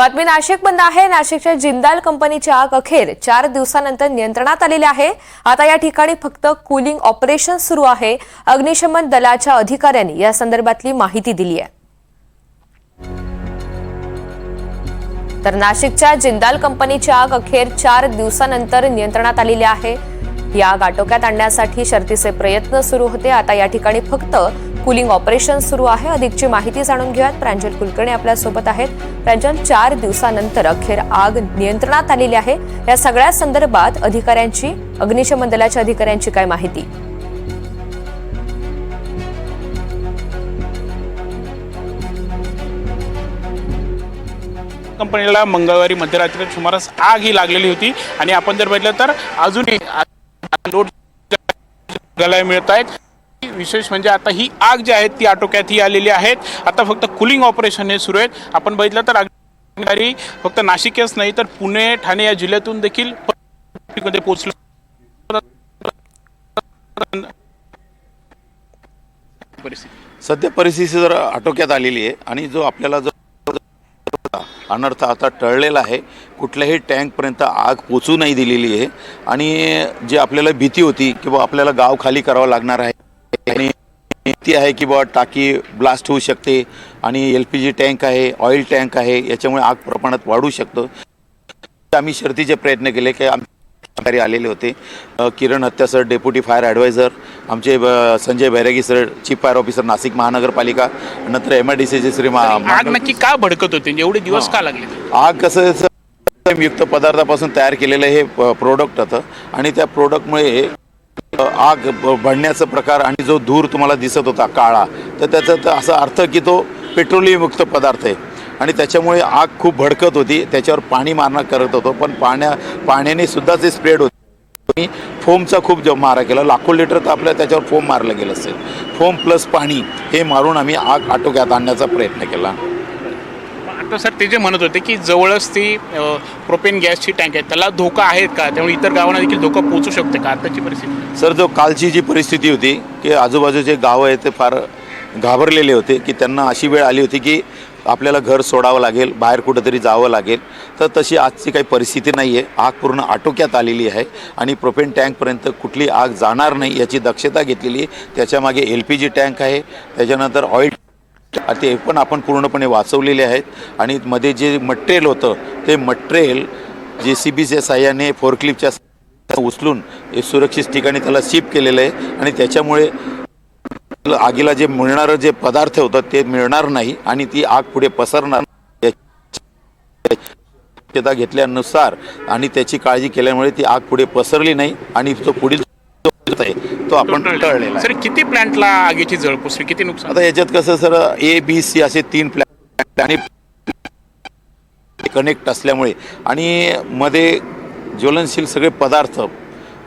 बातमी नाशिक बंद आहे. नाशिकच्या जिंदाल कंपनीची आग अखेर चार दिवसानंतर नियंत्रणात आलेली आहे. आता या ठिकाणी फक्त कूलिंग ऑपरेशन सुरू आहे. अग्निशमन दलाच्या अधिकाऱ्यांनी या संदर्भातली माहिती दिली आहे. तर नाशिकच्या जिंदाल कंपनीची आग अखेर चार दिवसानंतर नियंत्रणात आलेली आहे. या आग आटोक्यात आणण्यासाठी शर्तीचे प्रयत्न सुरू होते. आता या ठिकाणी फक्त कुलिंग ऑपरेशन सुरू आहे अधिकची माहिती जाणून घेऊयात प्रांजल कुलकर्णी आपल्यासोबत आहेत प्रांजल चार दिवसानंतर अखेर आग नियंत्रणात आलेली आहे या सगळ्या संदर्भात अधिकाऱ्यांची अग्निशमन दलाच्या अधिकाऱ्यांची काय माहिती कंपनीला मंगळवारी मध्यरात्री सुमारास आग ही लागलेली होती आणि आपण जर बघितलं तर अजूनही लोड बघायला मिळत आहेत विशेष म्हणजे आता ही आग जी आहे ती आटोक्यात ही आलेली आहेत. आता फक्त कुलिंग ऑपरेशन हे सुरू आहेत. आपण बघितलं तर अधिकारी फक्त नाशिकच नाही तर पुणे ठाणे या जिल्ह्यातून देखील मध्ये पोहोचलं. परिस्थिती. सध्या परिस्थिती जर आटोक्यात आलेली आहे आणि जो आपल्याला जो अनर्थ आता टळलेला आहे कुठल्याही टँकपर्यंत आग पोचू नाही दिलेली आहे. आणि जी आपल्याला भीती होती की बुवा आपल्याला गाव खाली करावं लागणार आहे आणि भीती आहे की बुवा टाकी ब्लास्ट होऊ शकते आणि एल पी जी टँक आहे ऑइल टँक आहे याच्यामुळे आग प्रमाणात वाढू शकतं. आम्ही शर्तीचे प्रयत्न केले की आम अधिकारी आलेले होते. किरण हत्या सर डेप्युटी फायर ॲडवायझर आमचे Sanjay Bairagi sir chief fire officer Nashik महानगरपालिका नंतर एम आय डी सीचे श्री मा आग नक्की का भडकत होते? एवढे दिवस का लागले? आग कसं युक्त पदार्थापासून तयार केलेलं हे प्रोडक्ट होतं. आणि त्या प्रोडक्टमुळे आग ब- भडण्याचा प्रकार आणि जो धूर तुम्हाला दिसत होता काळा तर त्याचा तर असा अर्थ की तो पेट्रोलियमयुक्त पदार्थ आहे. आणि त्याच्यामुळे आग खूप भडकत होती त्याच्यावर पाणी मारणं करत होतो पण पाण्या पाण्याने सुद्धा ते स्प्रेड होते आणि फोमचा खूप ज मारा केला लाखो लिटर तर आपल्या त्याच्यावर फोम मारलं गेलं असेल. फोम प्लस पाणी हे मारून आम्ही आग आटोक्यात आणण्याचा प्रयत्न केला. आता सर ते जे म्हणत होते की जवळच ती प्रोपेन गॅसची टँक आहे त्याला धोका आहेत का? त्यामुळे इतर गावांना देखील धोका पोहोचू शकते का? आताची परिस्थिती. सर जो कालची जी परिस्थिती होती की आजूबाजूचे गावं आहेत ते फार घाबरलेले होते की त्यांना अशी वेळ आली होती की आपल्याला घर सोडावं लागेल बाहेर कुठंतरी जावं लागेल. तर तशी आजची काही परिस्थिती नाही आहे आग पूर्ण आटोक्यात आलेली आहे आणि प्रोपेन टँकपर्यंत कुठली आग जाणार नाही याची दक्षता घेतलेली आहे. त्याच्यामागे एल पी जी टँक आहे. त्याच्यानंतर ऑइल ते पण आपण पूर्णपणे वाचवलेले आहेत. आणि मध्ये जे मटेरियल होतं ते मटेरियल जे सी बीच्या साह्याने फोरक्लिपच्या उचलून सुरक्षित ठिकाणी त्याला शिप केलेलं आहे. आणि त्याच्यामुळे आगीला जे मिळणारं जे पदार्थ होतं ते मिळणार नाही. आणि ती आग पुढे पसरणार घेतल्यानुसार आणि त्याची काळजी केल्यामुळे ती आग पुढे पसरली नाही. आणि तो पुढील तो आपण टळलेला आहे. सर किती प्लांटला आगीची जळ पोचली किती नुकसान? आता याच्यात कसं सर ए बी सी असे तीन प्लॅन आणि कनेक्ट असल्यामुळे. आणि मध्ये ज्वलनशील सगळे पदार्थ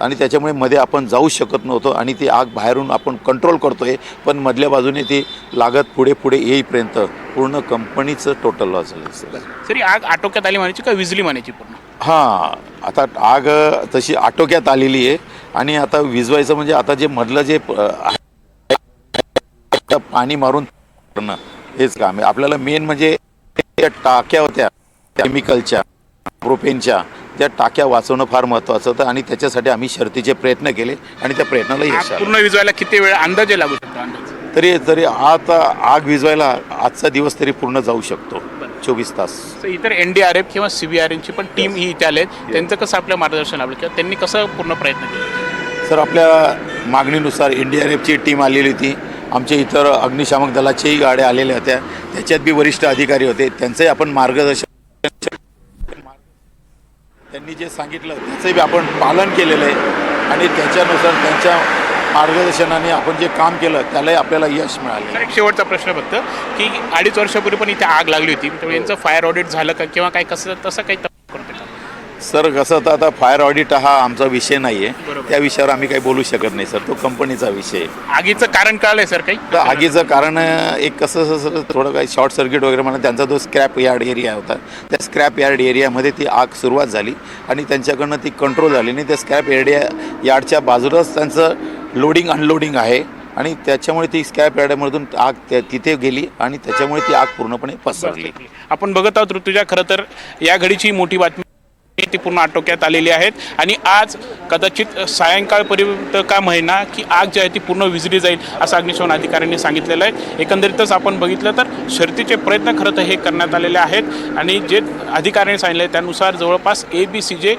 आणि त्याच्यामुळे मध्ये आपण जाऊ शकत नव्हतो आणि ती आग बाहेरून आपण कंट्रोल करतोय पण मधल्या बाजूने ती लागत पुढे पुढे येईपर्यंत पूर्ण कंपनीचं टोटल लॉस झालं सर. सर ही आग आटोक्यात आली म्हणायची का विजली म्हणायची पूर्ण? हां आता आग तशी आटोक्यात आलेली आहे. आणि आता विजवायचं म्हणजे आता जे मधलं जे पाणी मारून करणं हेच काम आहे. आपल्याला मेन म्हणजे त्या टाक्या होत्या केमिकलच्या प्रोपेनच्या त्या टाक्या वाचवणं फार महत्त्वाचं होतं आणि त्याच्यासाठी आम्ही शर्तीचे प्रयत्न केले आणि त्या प्रयत्नाला यश आलं. पूर्ण विजवायला किती वेळ अंदाजे लागू शकतो अंदाज? तरी तरी आता आग विजवायला आजचा दिवस तरी पूर्ण जाऊ शकतो. चोवीस तास. तर इतर एन डी आर एफ किंवा सी बी आर एनची पण टीम ही इथे आले त्यांचं कसं आपलं मार्गदर्शन लाभलं किंवा त्यांनी कसं पूर्ण प्रयत्न केले? सर आपल्या मागणीनुसार एन डी आर एफची टीम आलेली होती. आमच्या इतर अग्निशामक दलाच्याही गाड्या आलेल्या होत्या. त्याच्यात बी वरिष्ठ अधिकारी होते. त्यांचंही आपण मार्गदर्शन त्यांनी जे सांगितलं त्याचंही आपण पालन केलेलं आहे. आणि त्याच्यानुसार त्यांच्या मार्गदर्शनाने आपण जे काम केलं त्यालाही आपल्याला यश मिळालं. सर एक शेवटचा प्रश्न फक्त की अडीच वर्षापूर्वी पण इथे आग लागली होती त्यामुळे यांचं फायर ऑडिट झालं का किंवा काय कसं तसं काही सर कसं तर आता फायर ऑडिट हा आमचा विषय नाही आहे. त्या विषयावर आम्ही काही बोलू शकत नाही सर. तो कंपनीचा विषय. आहे आगीचं कारण कळलंय सर काही? तर आगीचं कारण एक कसं असं थोडं काही शॉर्ट सर्किट वगैरे म्हणा त्यांचा जो स्क्रॅप यार्ड एरिया होता. त्या स्क्रॅप यार्ड एरियामध्ये ती आग सुरुवात झाली आणि त्यांच्याकडनं ती कंट्रोल झाली आणि त्या स्क्रॅप एरिया यार्डच्या बाजूलाच त्यांचं लोडिंग अनलोडिंग आहे. आणि त्याच्यामुळे ती स्कॅप यार्डामधून आग त्या तिथे गेली आणि त्याच्यामुळे ती आग पूर्णपणे पसरली. आपण बघत आहोत ऋतुजा खरं तर या घडीची मोठी बातमी ती पूर्ण आटोक्यात आलेली आहेत. आणि आज कदाचित सायंकाळपर्यंत का महिना की आग जी आहे ती पूर्ण विजली जाईल असं अग्निशमन अधिकाऱ्यांनी सांगितलेलं आहे. एकंदरीतच आपण बघितलं तर शर्तीचे प्रयत्न खरं तर हे करण्यात आलेले आहेत. आणि जे अधिकाऱ्यांनी सांगितले त्यानुसार जवळपास ए बी सी जे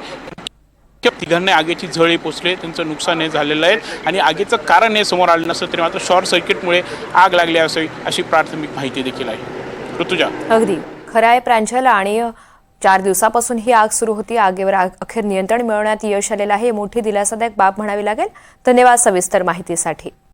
तिघांना आगीची झळी पोचले. त्यांचं नुकसान हे झालेलं आहे. आणि आगीचं कारण हे समोर आलं नसतं तरी मात्र शॉर्ट सर्किटमुळे आग लागली असावी अशी प्राथमिक माहिती देखील आहे. ऋतुजा. अगदी. खरं आहे प्रांजल आणि चार दिवसापासून ही आग सुरू होती. आगीवर आग- अखेर नियंत्रण मिळवण्यात यश आलेलं आहे. मोठी दिलासादायक बाब म्हणावी लागेल. धन्यवाद सविस्तर माहितीसाठी.